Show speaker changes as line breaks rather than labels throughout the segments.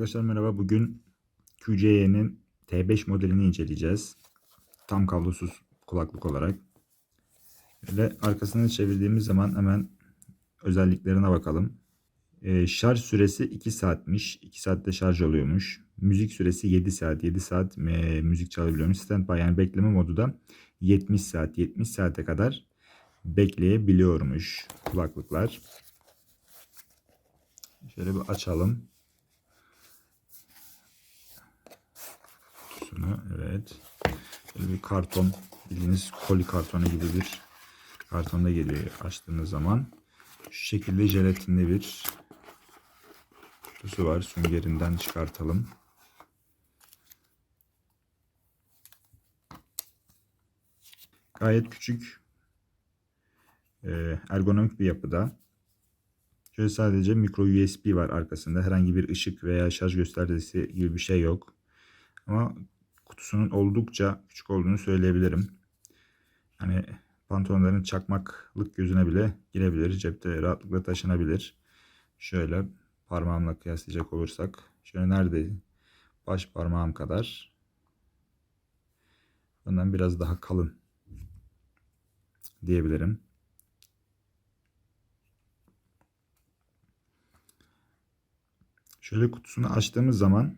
Arkadaşlar merhaba. Bugün QC'nin T5 modelini inceleyeceğiz. Tam kablosuz kulaklık olarak. Ve arkasını çevirdiğimiz zaman hemen özelliklerine bakalım. Ee, şarj süresi 2 saatmiş. 2 saatte şarj oluyormuş. Müzik süresi 7 saat. 7 saat e, müzik çalabiliyormuş. Standby yani bekleme modu da 70 saat. 70 saate kadar bekleyebiliyormuş kulaklıklar. Şöyle bir açalım. Kutusunu. Evet. Böyle bir karton. Bildiğiniz koli kartonu gibi bir kartonda geliyor açtığınız zaman. Şu şekilde jelatinli bir kutusu var. Süngerinden çıkartalım. Gayet küçük e, ergonomik bir yapıda. Şöyle sadece micro USB var arkasında. Herhangi bir ışık veya şarj göstergesi gibi bir şey yok. Ama kutusunun oldukça küçük olduğunu söyleyebilirim. Hani pantolonların çakmaklık gözüne bile girebilir. Cepte rahatlıkla taşınabilir. Şöyle parmağımla kıyaslayacak olursak. Şöyle nerede? Baş parmağım kadar. Bundan biraz daha kalın diyebilirim. Şöyle kutusunu açtığımız zaman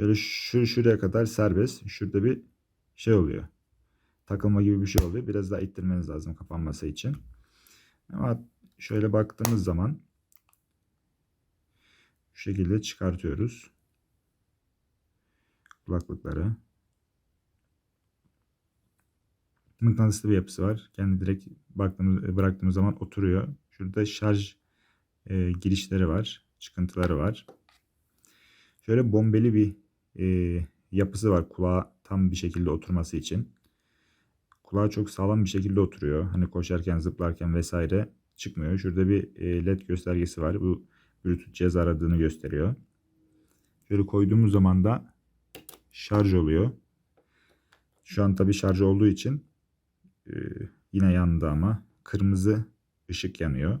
Şöyle şu şuraya kadar serbest. Şurada bir şey oluyor. Takılma gibi bir şey oluyor. Biraz daha ittirmeniz lazım kapanması için. Ama şöyle baktığımız zaman şu şekilde çıkartıyoruz. Kulaklıkları. Mıknatıslı bir yapısı var. Kendi direkt baktığımız, bıraktığımız zaman oturuyor. Şurada şarj e, girişleri var. Çıkıntıları var. Şöyle bombeli bir e, yapısı var kulağa tam bir şekilde oturması için. Kulağa çok sağlam bir şekilde oturuyor. Hani koşarken, zıplarken vesaire çıkmıyor. Şurada bir e, led göstergesi var. Bu Bluetooth cihaz aradığını gösteriyor. Şöyle koyduğumuz zaman da şarj oluyor. Şu an tabi şarj olduğu için e, yine yandı ama kırmızı ışık yanıyor.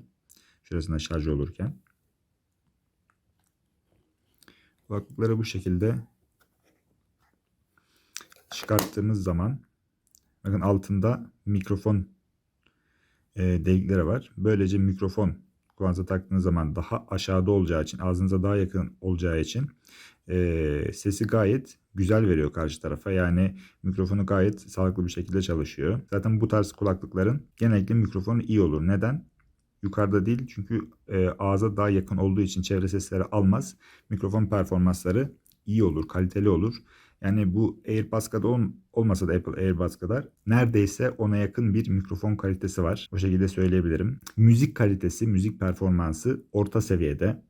Şurasında şarj olurken. Kulaklıkları bu şekilde çıkarttığımız zaman bakın altında mikrofon e, delikleri var. Böylece mikrofon kulağınıza taktığınız zaman daha aşağıda olacağı için ağzınıza daha yakın olacağı için e, sesi gayet güzel veriyor karşı tarafa. Yani mikrofonu gayet sağlıklı bir şekilde çalışıyor. Zaten bu tarz kulaklıkların genellikle mikrofonu iyi olur. Neden? Yukarıda değil çünkü e, ağza daha yakın olduğu için çevre sesleri almaz. Mikrofon performansları iyi olur, kaliteli olur. Yani bu AirPods kadar ol, olmasa da Apple AirPods kadar neredeyse ona yakın bir mikrofon kalitesi var. O şekilde söyleyebilirim. Müzik kalitesi, müzik performansı orta seviyede.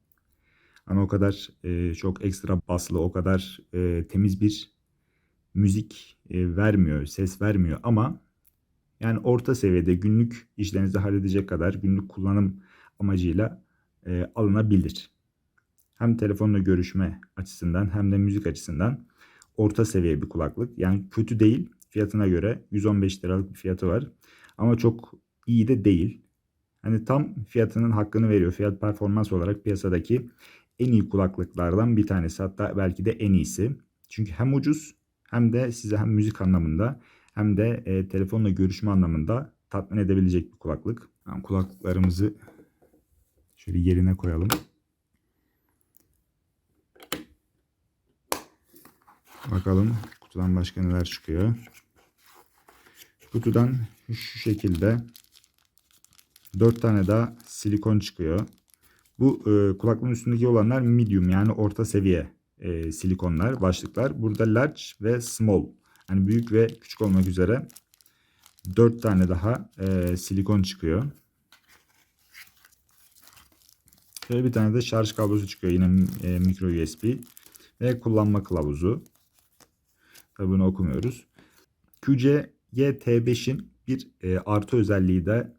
Ama o kadar e, çok ekstra baslı, o kadar e, temiz bir müzik e, vermiyor, ses vermiyor ama yani orta seviyede günlük işlerinizi halledecek kadar günlük kullanım amacıyla e, alınabilir. Hem telefonla görüşme açısından hem de müzik açısından orta seviye bir kulaklık. Yani kötü değil. Fiyatına göre 115 liralık bir fiyatı var. Ama çok iyi de değil. Hani tam fiyatının hakkını veriyor. Fiyat performans olarak piyasadaki en iyi kulaklıklardan bir tanesi. Hatta belki de en iyisi. Çünkü hem ucuz hem de size hem müzik anlamında hem de e, telefonla görüşme anlamında tatmin edebilecek bir kulaklık. Yani kulaklıklarımızı şöyle yerine koyalım. Bakalım kutudan başka neler çıkıyor. Kutudan şu şekilde 4 tane daha silikon çıkıyor. Bu e, kulaklığın üstündeki olanlar medium yani orta seviye e, silikonlar, başlıklar. Burada large ve small yani büyük ve küçük olmak üzere 4 tane daha e, silikon çıkıyor. Şöyle bir tane de şarj kablosu çıkıyor. Yine e, micro USB ve kullanma kılavuzu. Tabi bunu okumuyoruz. QC YT5'in bir e, artı özelliği de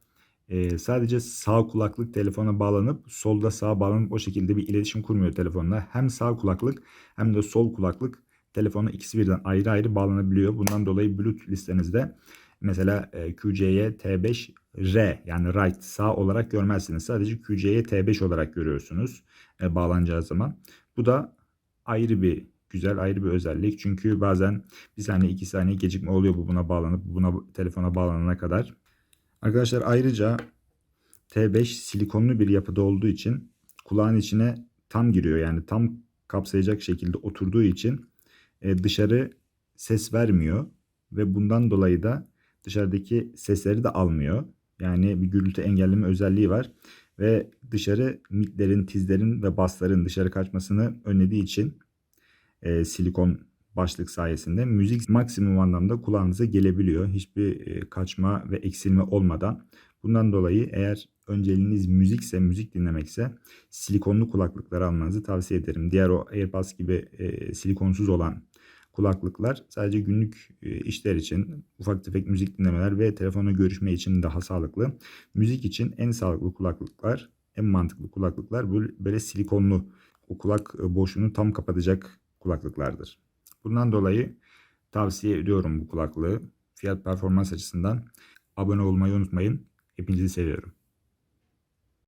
e, sadece sağ kulaklık telefona bağlanıp solda sağa bağlanıp o şekilde bir iletişim kurmuyor telefonla. Hem sağ kulaklık hem de sol kulaklık telefona ikisi birden ayrı ayrı bağlanabiliyor. Bundan dolayı Bluetooth listenizde mesela e, QC'ye T5R yani right sağ olarak görmezsiniz. Sadece QC'ye T5 olarak görüyorsunuz e, bağlanacağı zaman. Bu da ayrı bir güzel ayrı bir özellik. Çünkü bazen bir saniye iki saniye gecikme oluyor bu buna bağlanıp buna telefona bağlanana kadar. Arkadaşlar ayrıca T5 silikonlu bir yapıda olduğu için kulağın içine tam giriyor. Yani tam kapsayacak şekilde oturduğu için e, dışarı ses vermiyor ve bundan dolayı da dışarıdaki sesleri de almıyor. Yani bir gürültü engelleme özelliği var ve dışarı midlerin, tizlerin ve basların dışarı kaçmasını önlediği için e, silikon başlık sayesinde müzik maksimum anlamda kulağınıza gelebiliyor. Hiçbir e, kaçma ve eksilme olmadan. Bundan dolayı eğer önceliğiniz müzikse, müzik dinlemekse silikonlu kulaklıkları almanızı tavsiye ederim. Diğer o AirPods gibi e, silikonsuz olan kulaklıklar sadece günlük e, işler için, ufak tefek müzik dinlemeler ve telefonla görüşme için daha sağlıklı. Müzik için en sağlıklı kulaklıklar, en mantıklı kulaklıklar böyle, böyle silikonlu o kulak e, boşluğunu tam kapatacak kulaklıklardır. Bundan dolayı tavsiye ediyorum bu kulaklığı. Fiyat performans açısından abone olmayı unutmayın. Hepinizi seviyorum.